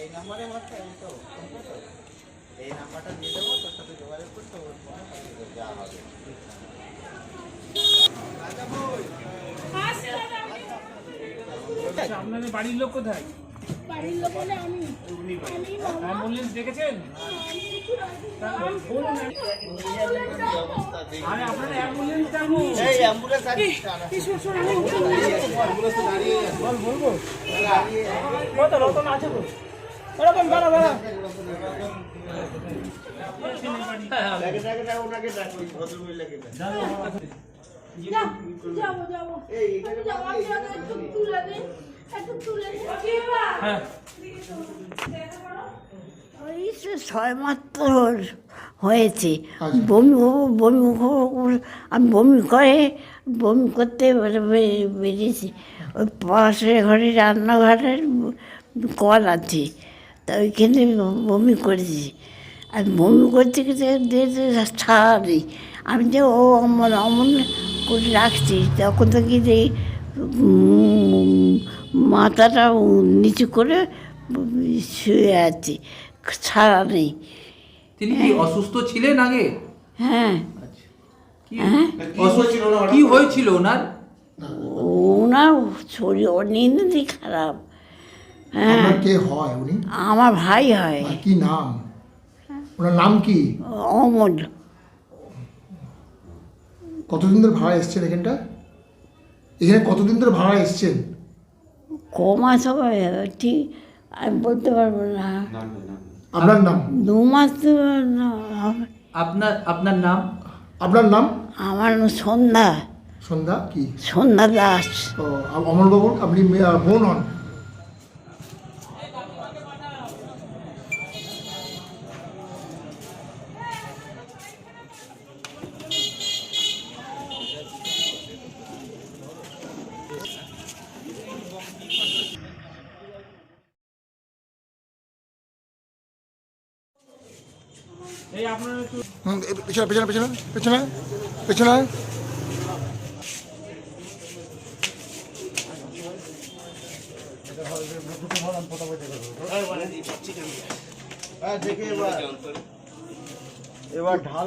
এই নাম্বারে এই তো এই নাম্বারটা দিয়ে দেবো তোর সাথে যোগাযোগ করতে ওর ফোনে হবে। আপনাদের বাড়ির লোক কোথায়? বাড়ির লোক বলে আমি আমি বাবা। অ্যাম্বুলেন্স দেখেছেন। আরে আপনারা অ্যাম্বুলেন্স ডাকুন এই অ্যাম্বুলেন্স আছে। কত রতন আছে তো ওরকম বাড়া ওনাকে ডাক ভদ্রমহিলাকে ডাক। যাও, এই তুলে দিন। একটু তুলে দিন হ্যাঁ। ওই সে ছয় মাত্র হয়েছে বমি বমি আমি বমি করে বমি করতে বেরিয়েছি। ওই পাশের ঘরে রান্নাঘরের কল আছে তা ওইখানে বমি করেছি। আর বমি করতে দেখতে ছাড়া নেই আমি যে ও আমার অমন করে রাখছি তখন তো কি যে উম, মাথাটা নিচু করে শুয়ে আছি ছাড়া নেই। তিনি কি অসুস্থ ছিলেন আগে? হ্যাঁ। কি অসুস্থ হয়েছিল ওনার? ওনার? শরীর অনিন্দি খারাপ। হ্যাঁ। কে হয় উনি? আমার ভাই হয়। কি নাম? ওনার নাম কি? অমল। কতদিন ধরে ভাড়া এসছেন এখানটা এখানে কতদিন ধরে ভাড়া এসছেন? কমাস হবে ঠিক আমি বলতে পারব না। আপনার নাম? দু মাস। আপনার আপনার নাম? আপনার নাম? আমার নাম সন্ধ্যা। সন্ধ্যা কি? সন্ধ্যা দাস। ও আ- অমলবাবুর আপনি বোন হন? পেছনে পেছনে পেছনে পেছনে পেছনে।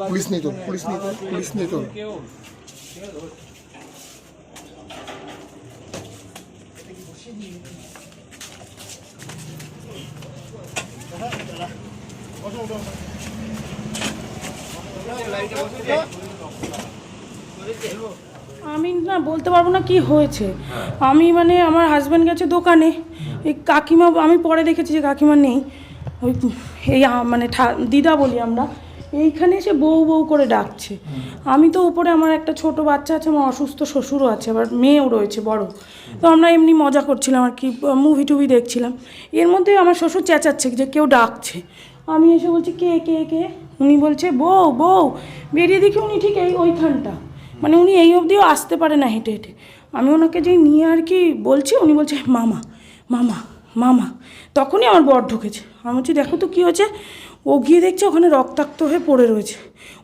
পুলিশ নেই তো পুলিশ নেই তো পুলিশ নেই তো আমি না বলতে পারব না কি হয়েছে। আমি মানে আমার হাজব্যান্ড গেছে দোকানে। এই কাকিমা, আমি পরে দেখেছি যে কাকিমা নেই। ওই এই মানে দিদা বলি আমরা। এইখানে এসে বউ বউ করে ডাকছে। আমি তো উপরে আমার একটা ছোট বাচ্চা আছে, আমার অসুস্থ শ্বশুরও আছে, আবার মেয়েও রয়েছে, বড়। তো আমরা এমনি মজা করছিলাম আর কি মুভি টুভি দেখছিলাম। এর মধ্যে আমার শ্বশুর চেঁচাচ্ছে যে কেউ ডাকছে। আমি এসে বলছি, কে কে কে? উনি বলছে, বউ বউ। বেরিয়ে দেখি উনি ঠিক এই ওইখানটা। মানে উনি এই অবধিও আসতে পারে না হেঁটে হেঁটে। আমি ওনাকে যে নিয়ে আর কি বলছি, উনি বলছে, মামা মামা মামা। তখনই আমার বর ঢুকেছে। আমি বলছি, দেখো তো কী হয়েছে? ও গিয়ে দেখছে ওখানে রক্তাক্ত হয়ে পড়ে রয়েছে।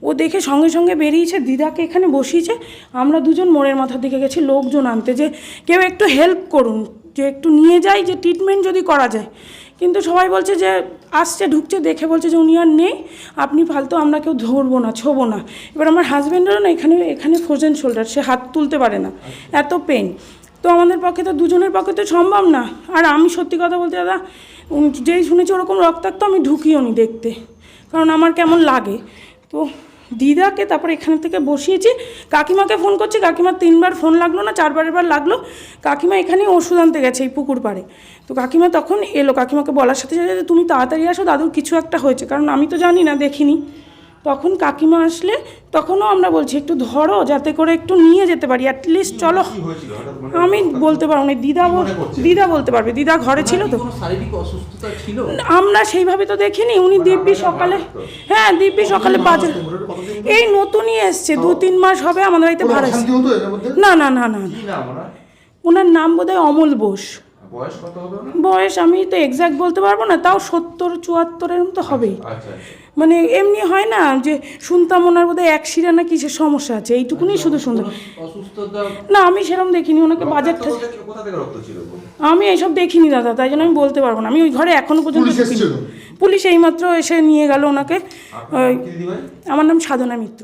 ও দেখে সঙ্গে সঙ্গে বেরিয়েছে, দিদাকে এখানে বসিয়েছে। আমরা দুজন মোড়ের মাথার দিকে গেছি, লোকজন আনতে যে কেউ একটু হেল্প করুন, যে একটু নিয়ে যাই, যে ট্রিটমেন্ট যদি করা যায়। কিন্তু সবাই বলছে যে, আসছে, ঢুকছে, দেখে বলছে যে উনি আর নেই। আপনি ফালতু, আমরা কেউ ধরবো না, ছোবো না। এবার আমার হাজব্যান্ডেরও না এখানে এখানে ফ্রোজেন শোল্ডার সে হাত তুলতে পারে না। এত পেন তো আমাদের পক্ষে তো, দুজনের পক্ষে তো সম্ভব না। আর আমি সত্যি কথা বলতে দাদা যেই শুনেছি ওরকম রক্তাক্ত আমি ঢুকিও নি দেখতে। কারণ আমার কেমন লাগে। তো দিদাকে তারপর এখান থেকে বসিয়েছি। কাকিমাকে ফোন করছি, কাকিমা তিনবার ফোন লাগল না চারবার বার লাগল। কাকিমা এখানেই ওষুধ আনতে গেছে এই পুকুর পাড়ে। তো কাকিমা তখন এলো, কাকিমাকে বলার সাথে সাথে তুমি তাড়াতাড়ি আসো, দাদুর কিছু একটা হয়েছে, কারণ আমি তো জানি না, দেখিনি। তখন কাকিমা আসলে তখনও আমরা বলছি একটু ধরো যাতে করে একটু নিয়ে যেতে পারি অ্যাটলিস্ট চলো। আমি বলতে পারব না দিদা বল- দিদা বলতে পারবে দিদা ঘরে ছিল তো। আমরা সেইভাবে তো দেখিনি উনি দিব্যি সকালে হ্যাঁ দিব্যি সকালে বাজার এই নতুনই এসছে দু তিন মাস হবে আমাদের বাড়িতে ভাড়া না না না না। ওনার নাম বোধহয় অমল বোস। বয়স কত হবে বয়স আমি তো এক্স্যাক্ট বলতে পারব না তাও সত্তর চুয়াত্তরের মতো হবেই আচ্ছা আচ্ছা। মানে এমনি হয় না যে শুনতাম ওনার বোধহয় এক শিরা না কিসের সমস্যা আছে এইটুকুনি শুধু শুনতাম। না আমি সেরকম দেখিনি ওনাকে বাজার? আমি এইসব দেখিনি দাদা তাই জন্য আমি বলতে পারব না। আমি ওই ঘরে এখনও পর্যন্ত পুলিশ পুলিশ এইমাত্র এসে নিয়ে গেল ওনাকে। আমার নাম সাধনা মিত্র।